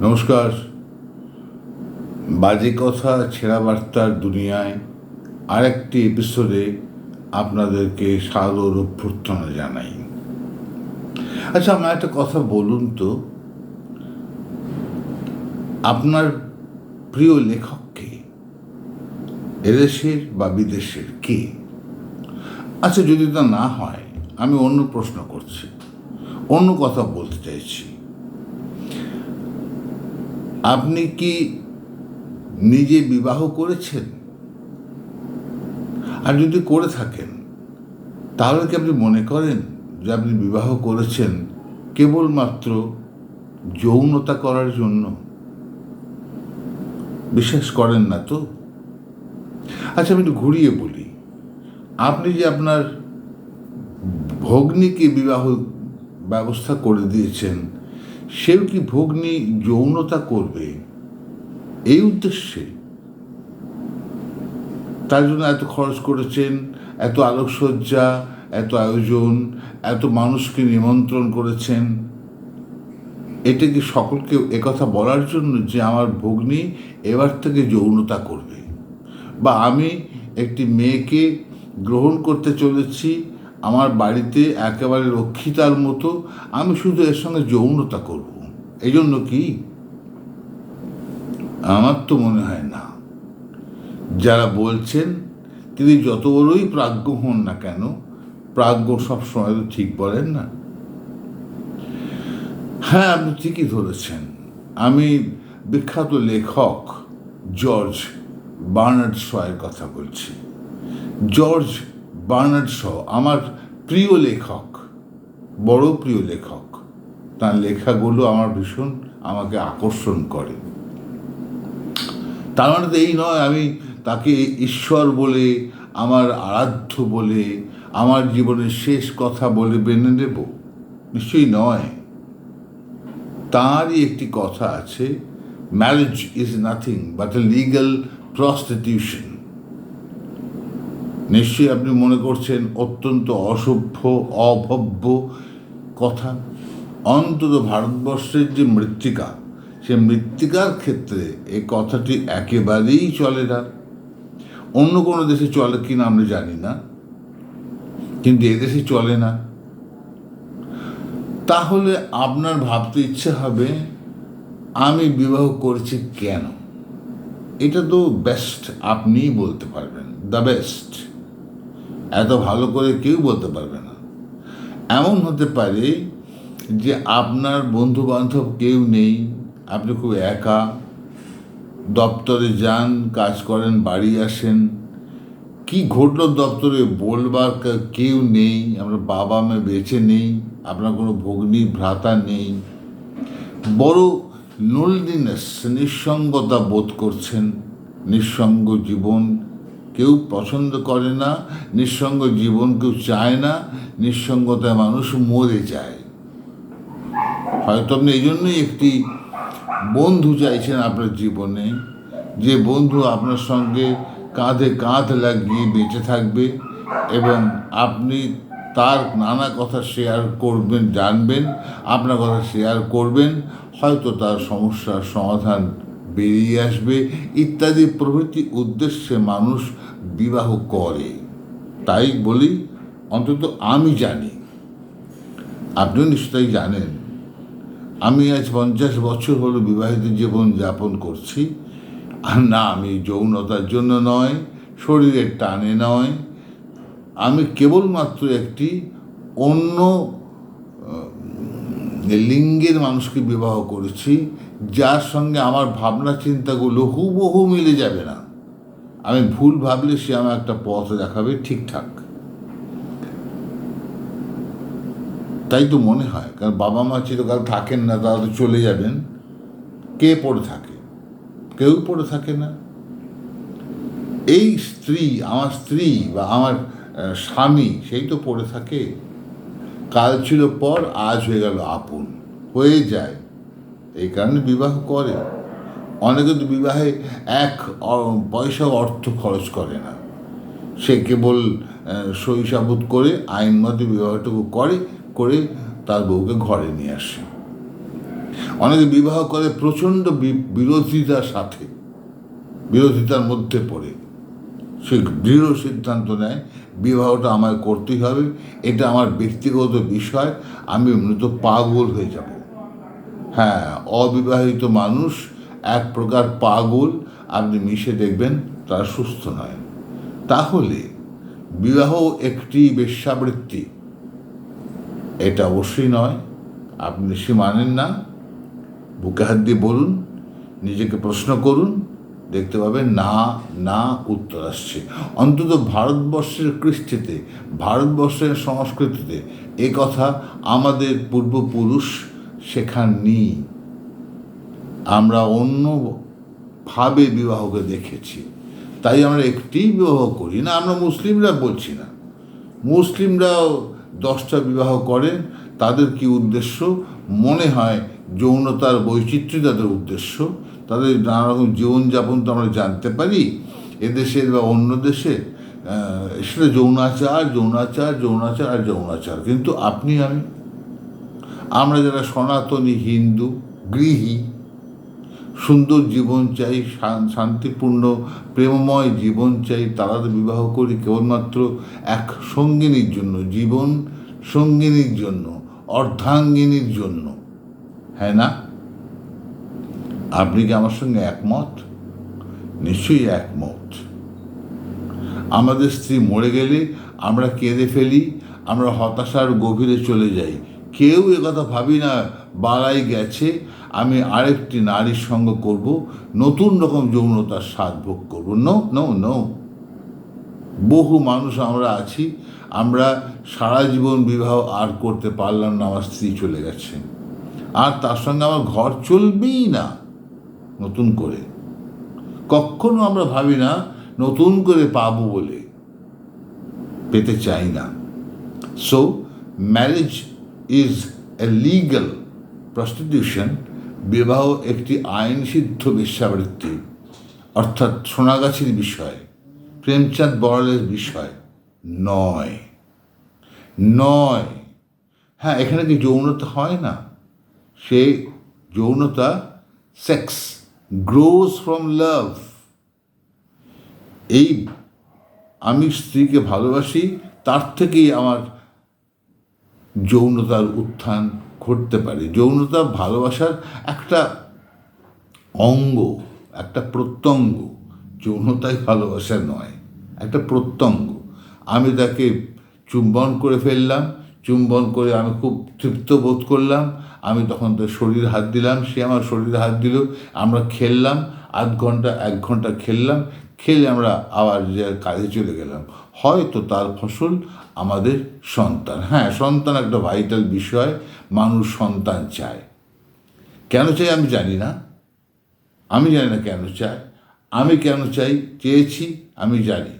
নমস্কার। বাজে কথা, ছেঁড়া বার্তার দুনিয়ায় আরেকটি এপিসোডে আপনাদেরকে সাদর অভ্যর্থনা জানাই। আচ্ছা আমার একটা কথা বলুন তো। আপনার প্রিয় লেখক কে? এদেশের বা বিদেশের কে? আচ্ছা যদি তা না হয়, আমি অন্য প্রশ্ন করছি, অন্য কথা বলতে চাইছি। আপনি কি নিজে বিবাহ করেছেন? আর যদি করে থাকেন, তাহলে কি আপনি মনে করেন যে আপনি বিবাহ করেছেন কেবলমাত্র যৌনতা করার জন্য? বিশ্বাস করেন না তো? আচ্ছা আমি একটু ঘুরিয়ে বলি। আপনি যে আপনার ভগ্নীকে বিবাহ ব্যবস্থা করে দিয়েছেন সেও কি ভগ্নী যৌনতা করবে? এই উদ্দেশ্যে। তার জন্য এত খরচ করেছেন, এত আলোকসজ্জা, এত আয়োজন, এত মানুষকে নিমন্ত্রণ করেছেন। এটা কি সকলকে একথা বলার জন্য যে আমার ভগ্নী এবার থেকে যৌনতা করবে? বা আমি একটি মেয়েকে গ্রহণ করতে চলেছি আমার বাড়িতে একেবারে রক্ষিতার মতো আমি শুধু এর সঙ্গে যৌনতা করব। এই জন্য কি? আমার তো মনে হয় না। যারা বলছেন, তিনি যত বড়ই প্রাজ্ঞ হন না কেন, প্রাজ্ঞ সবসময় তো ঠিক বলেন না। হ্যাঁ আপনি ঠিকই ধরেছেন। আমি বিখ্যাত লেখক জর্জ বার্নার্ড শয়ের কথা বলছি। জর্জ বার্নার্ড শ, আমার প্রিয় লেখক, বড় প্রিয় লেখক, তার লেখাগুলো আমার ভীষণ আমাকে আকর্ষণ করে। তার মানে তো এই নয়, আমি তাকে ঈশ্বর বলে, আমার আরাধ্য বলে, আমার জীবনের শেষ কথা বলে বেনে নেব? নিশ্চয়ই নয়। তারই একটি কথা আছে marriage is nothing but a legal prostitution নিশ্চয়ই আপনি মনে করছেন অত্যন্ত অসভ্য, অভব্য কথা। অন্তত ভারতবর্ষের যে মৃত্তিকা, সে মৃত্তিকার ক্ষেত্রে এই কথাটি একেবারেই চলে না। অন্য কোনো দেশে চলে কিনা আমরা জানি না, কিন্তু এদেশে চলে না। তাহলে আপনার ভাবতে ইচ্ছে হবে, আমি বিবাহ করেছি কেন? এটা তো বেস্ট আপনিই বলতে পারবেন দ্য বেস্ট এত ভালো করে কেউ বলতে পারবে না। এমন হতে পারে যে আপনার বন্ধু বান্ধব কেউ নেই, আপনি খুব একা, দপ্তরে যান, কাজ করেন, বাড়ি আসেন, কি ঘটলো দপ্তরে বলবার কেউ নেই, আপনার বাবা মা বেঁচে নেই, আপনার কোনো ভগ্নি ভ্রাতা নেই, বড় লোনলিনেস নিঃসঙ্গতা বোধ করছেন, নিঃসঙ্গ জীবন কেউ পছন্দ করে না, নিঃসঙ্গ জীবন কেউ চায় না, নিঃসঙ্গতায় মানুষ মরে যায়। হয়তো আপনি এই জন্যই একটি বন্ধু চাইছেন আপনার জীবনে, যে বন্ধু আপনার সঙ্গে কাঁধে কাঁধ লাগিয়ে বেঁচে থাকবে এবং আপনি তার নানা কথা শেয়ার করবেন, জানবেন, আপনার কথা শেয়ার করবেন, হয়তো তার সমস্যার সমাধান বেরিয়ে আসবে, ইত্যাদি প্রভৃতি উদ্দেশ্যে মানুষ বিবাহ করে। তাই বলি, অন্তত আমি জানি। আপনিও নিশ্চয়ই জানেন, আমি আজ পঞ্চাশ বছর হলো বিবাহিত জীবন যাপন করছি। আর না, আমি যৌনতার জন্য নয়, শরীরের টানে নয়। আমি কেবলমাত্র একটি অন্য লিঙ্গের মানুষকে বিবাহ করেছি। যার সঙ্গে আমার ভাবনা চিন্তাগুলো হুবহু মিলে যাবে না। আমি ভুল ভাবলে সে আমার একটা পথ দেখাবে ঠিকঠাক। তাই তো মনে হয়, কারণ বাবা মা চিরকাল থাকেন না, তারা তো চলে যাবেন। কে পড়ে থাকে? কেউ পড়ে থাকে না। এই স্ত্রী, আমার স্ত্রী বা আমার স্বামী, সেই তো পড়ে থাকে। কাল ছিল পর, আজ হয়ে গেল আপন। হয়ে যায়। এই কারণে বিবাহ করে। অনেকে তো বিবাহে এক পয়সা অর্থ খরচ করে না। সে কেবল শৈশাবোধ করে আইনমতে বিবাহটুকু করে করে তার বউকে ঘরে নিয়ে আসে। অনেকে বিবাহ করে প্রচণ্ড বিরোধিতার সাথে, বিরোধিতার মধ্যে পড়ে। সে দৃঢ় সিদ্ধান্ত নেয়, বিবাহটা আমায় করতেই হবে, এটা আমার ব্যক্তিগত বিষয়, আমি মৃত পাগল হয়ে যাব। হ্যাঁ অবিবাহিত মানুষ, এক প্রকার পাগল, আপনি মিশে দেখবেন তারা সুস্থ নয়। তাহলে বিবাহ একটি বেশ্যাবৃত্তি। এটা অবশ্যই নয়, আপনি সে মানেন না। বুকে হাত দিয়ে বলুন, নিজেকে প্রশ্ন করুন, দেখতে পাবেন না না উত্তর আসছে। অন্তত ভারতবর্ষের কৃষ্টিতে, ভারতবর্ষের সংস্কৃতিতে এ কথা আমাদের পূর্বপুরুষ শেখাননি আমরা অন্যভাবে বিবাহকে দেখেছি। তাই আমরা একটি বিবাহ করি না, আমরা মুসলিমরা বলছি না। মুসলিমরাও দশটা বিবাহ করেন, তাদের কি উদ্দেশ্য? মনে হয় যৌনতার বৈচিত্র্য তাদের উদ্দেশ্য। তাদের নানা রকম জীবনযাপন তো আমরা জানতে পারি। এদেশের বা অন্য দেশে সেটা যৌনাচার যৌনাচার যৌনাচার আর যৌনাচার। কিন্তু আপনি, আমি আমরা যারা সনাতনী, হিন্দু, গৃহী, সুন্দর জীবন চাই শান্তিপূর্ণ, প্রেমময় জীবন চাই তারা বিবাহ করি কেবলমাত্র এক সঙ্গিনীর জন্য, জীবন সঙ্গিনীর জন্য, অর্ধাঙ্গিনীর জন্য। হ্যাঁ না? আপনি কি আমার সঙ্গে একমত? নিশ্চয়ই একমত। আমাদের স্ত্রী মরে গেলে আমরা কেঁদে ফেলি, আমরা হতাশার গভীরে চলে যাই। কেউ কথা ভাবি না, বালাই গেছে, আমি আরেকটি নারীর সঙ্গ করব, নতুন রকম যৌনতার স্বাদ ভোগ করব। নো নো নো বহু মানুষ আমরা আছি, আমরা সারা জীবন বিবাহ আর করতে পারলাম না, আমার স্ত্রী চলে গেছে। আর তার সঙ্গে আমার ঘর চলবেই না, নতুন করে। কখনো আমরা ভাবি না, নতুন করে পাবো বলে, পেতে চাই না। So marriage is a legal prostitution বিবাহ একটি আইন সিদ্ধ বেশ্যাবৃত্তি অর্থাৎ সোনাগাছির বিষয়, প্রেমচাঁদ বড়ালের বিষয়, নয়। নয়। হ্যাঁ এখানে কি যৌনতা হয় না? সে যৌনতা সেক্স গ্রোজ ফ্রম লাভ এই আমি স্ত্রীকে ভালোবাসি, তার থেকেই আমার যৌনতার উত্থান ঘটতে পারে। যৌনতা ভালোবাসার একটা অঙ্গ, একটা প্রত্যঙ্গ। যৌনতাই ভালোবাসা নয়, একটা প্রত্যঙ্গ। আমি তাকে চুম্বন করে ফেললাম, চুম্বন করে আমি খুব তৃপ্ত বোধ করলাম। আমি তখন তার শরীর হাত দিলাম, সে আমার শরীরে হাত দিল, আমরা খেললাম, আধ ঘণ্টা, এক ঘণ্টা খেললাম, খেলে আমরা আবার যে কাজে চলে গেলাম। হয়তো তার ফসল আমাদের সন্তান। হ্যাঁ সন্তান একটা ভাইটাল বিষয়, মানুষ সন্তান চায়। কেন চাই আমি জানি না। আমি জানি না কেন চাই আমি কেন চাই? চেয়েছি, আমি জানি।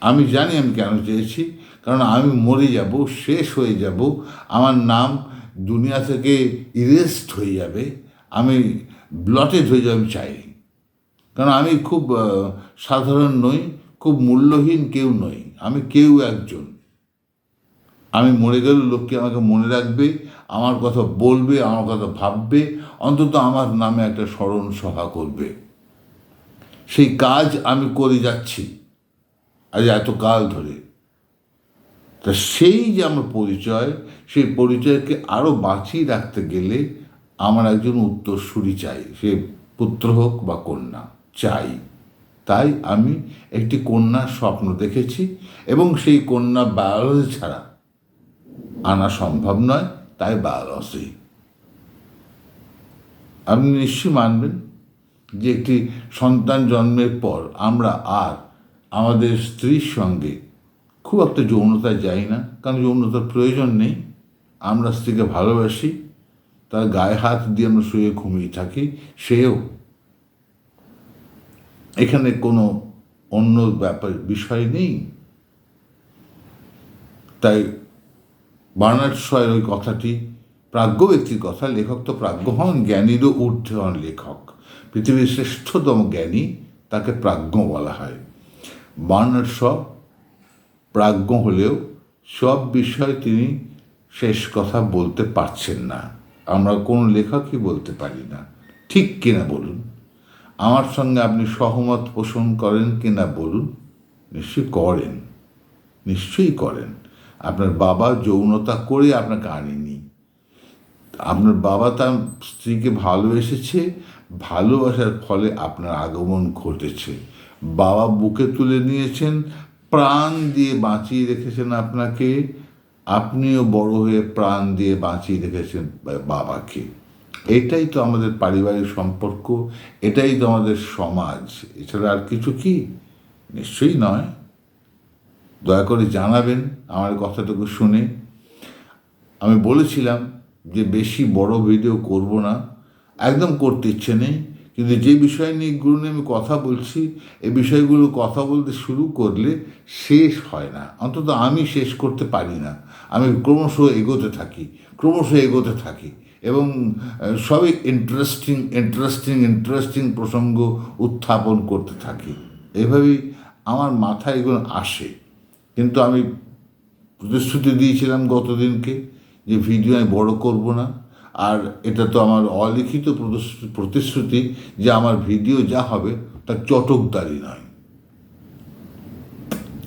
আমি জানি আমি কেন চেয়েছি, কারণ আমি মরে যাব, শেষ হয়ে যাব, আমার নাম দুনিয়া থেকে ইরেস্ট হয়ে যাবে, আমি ব্লটেড হয়ে যাবে, আমি চাই কারণ আমি খুব সাধারণ নই খুব মূল্যহীন কেউ নই। আমি কেউ একজন। আমি মরে গেলে লোককে আমাকে মনে রাখবে, আমার কথা বলবে, আমার কথা ভাববে, অন্তত আমার নামে একটা স্মরণ সভা করবে। সেই কাজ আমি করে যাচ্ছি। আজ এত কাল ধরে। তা সেই যে আমার পরিচয়, সেই পরিচয়কে আরও বাঁচিয়ে রাখতে গেলে আমার একজন উত্তরসূরি চাই। সে পুত্র হোক বা কন্যা, চাই। তাই আমি একটি কন্যার স্বপ্ন দেখেছি এবং সেই কন্যা বায়োলজি ছাড়া আনা সম্ভব নয়, তাই বায়োলজি আপনি নিশ্চয়ই মানবেন যে একটি সন্তান জন্মের পর আমরা আর আমাদের স্ত্রীর সঙ্গে খুব একটা যৌনতায় যাই না, কারণ যৌনতার প্রয়োজন নেই। আমরা স্ত্রীকে ভালোবাসি, তার গায়ে হাত দিয়ে আমরা শুয়ে ঘুমিয়ে থাকি, সেও এখানে কোনো অন্য ব্যাপার, বিষয় নেই। তাই বার্নার্ড ওই কথাটি প্রাজ্ঞ ব্যক্তির কথা, লেখক তো প্রাজ্ঞ হন, জ্ঞানীরও ঊর্ধ্বে হন লেখক। পৃথিবীর শ্রেষ্ঠতম জ্ঞানী তাকে প্রাজ্ঞ বলা হয়। বার্নার্ড শ প্রাজ্ঞ হলেও সব বিষয়ে তিনি শেষ কথা বলতে পারছেন না। আমরা কোনো লেখকই বলতে পারি না। ঠিক কিনা বলুন? আমার সঙ্গে আপনি সহমত পোষণ করেন কিনা বলুন। নিশ্চয়ই করেন। নিশ্চয়ই করেন। আপনার বাবা যৌনতা করে আপনাকে আনেনি। আপনার বাবা তার স্ত্রীকে ভালোবেসেছে, ভালোবাসার ফলে আপনার আগমন ঘটেছে। বাবা বুকে তুলে নিয়েছেন, প্রাণ দিয়ে বাঁচিয়ে রেখেছেন আপনাকে। আপনিও বড় হয়ে প্রাণ দিয়ে বাঁচিয়ে রেখেছেন বাবাকে। এটাই তো আমাদের পারিবারিক সম্পর্ক, এটাই তো আমাদের সমাজ। এছাড়া আর কিছু কি? নিশ্চয়ই নয়। দয়া করে জানাবেন আমার কথাটুকু শুনে। আমি বলেছিলাম যে বেশি বড় ভিডিও করব না। একদম করতে ইচ্ছে নেই। কিন্তু যে বিষয় নিয়ে গুরু নিয়ে আমি কথা বলছি এই বিষয়গুলো কথা বলতে শুরু করলে শেষ হয় না। অন্তত আমি শেষ করতে পারি না। আমি ক্রমশ এগোতে থাকি, ক্রমশ এগোতে থাকি। এবং সবই ইন্টারেস্টিং ইন্টারেস্টিং ইন্টারেস্টিং প্রসঙ্গ উত্থাপন করতে থাকি। এভাবেই আমার মাথায় এগুলো আসে। কিন্তু আমি প্রতিশ্রুতি দিয়েছিলাম গতদিনকে যে ভিডিও আমি বড় করব না। আর এটা তো আমার অলিখিত প্রতিশ্রু- প্রতিশ্রুতি যে আমার ভিডিও যা হবে তা চটকদারি নয়।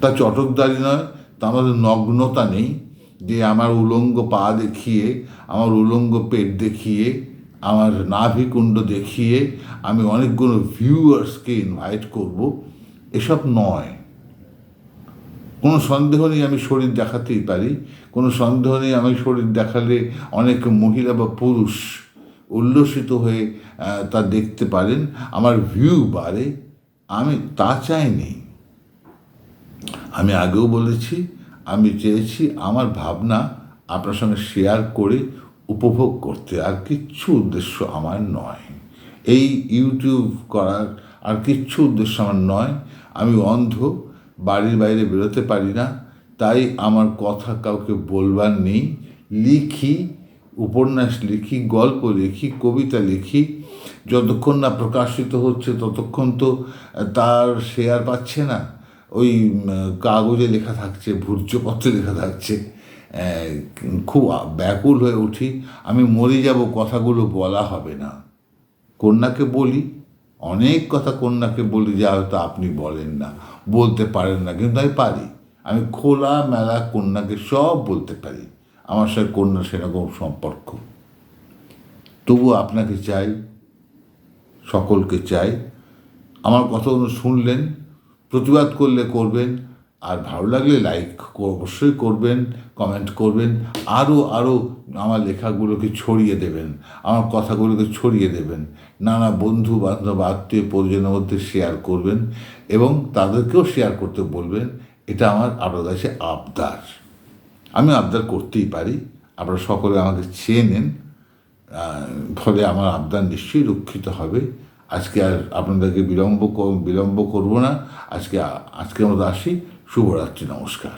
তা চটকদারি নয়, তা আমাদের নগ্নতা নেই। যে আমার উলঙ্গ পা দেখিয়ে, আমার উলঙ্গ পেট দেখিয়ে, আমার নাভিকুণ্ড দেখিয়ে আমি অনেকগুলো ভিউয়ার্সকে ইনভাইট করব, এসব নয়। কোনো সন্দেহ নেই আমি শরীর দেখাতেই পারি। কোনো সন্দেহ নেই আমি শরীর দেখালে অনেক মহিলা বা পুরুষ উল্লসিত হয়ে তা দেখতে পারেন। আমার ভিউ বাড়ে, আমি তা চাইনি আমি আগেও বলেছি আমি চেয়েছি আমার ভাবনা আপনার সঙ্গে শেয়ার করে উপভোগ করতে। আর কিচ্ছু উদ্দেশ্য আমার নয়। এই ইউটিউব করার আর কিচ্ছু উদ্দেশ্য আমার নয়। আমি অন্ধ, বাড়ির বাইরে বেরোতে পারি না। তাই আমার কথা কাউকে বলবার নেই। লিখি, উপন্যাস লিখি, গল্প লিখি, কবিতা লিখি। যতক্ষণ না প্রকাশিত হচ্ছে ততক্ষণ তো তার শেয়ার পাচ্ছে না। ওই কাগজে লেখা থাকছে ভূর্যপত্রে লেখা থাকছে। খুব ব্যাকুল হয়ে উঠি। আমি মরে যাব, কথাগুলো বলা হবে না। কন্যাকে বলি, অনেক কথা কন্যাকে বলি, যা হয়তো আপনি বলেন না, বলতে পারেন না, কিন্তু আমি পারি। আমি খোলা মেলা কন্যাকে সব বলতে পারি। আমার সাথে কন্যা সেরকম সম্পর্ক। তবু আপনাকে চাই, সকলকে চাই। আমার কথাগুলো শুনলেন প্রতিবাদ করলে করবেন, আর ভালো লাগলে লাইক অবশ্যই করবেন কমেন্ট করবেন আরও আরও আমার লেখাগুলোকে ছড়িয়ে দেবেন, আমার কথাগুলোকে ছড়িয়ে দেবেন, নানা বন্ধু বান্ধব আত্মীয় পরিজনের মধ্যে শেয়ার করবেন এবং তাদেরকেও শেয়ার করতে বলবেন, এটা আমার আপনার কাছে আবদার। আমি আবদার করতেই পারি, আপনারা সকলে আমাকে চেয়ে নেন ফলে আমার আবদার নিশ্চয়ই রক্ষিত হবে। আজকে আর আপনাদেরকে বিলম্ব বিলম্ব করব না। আজকে আজকের মতো আসি। শুভরাত্রি নমস্কার।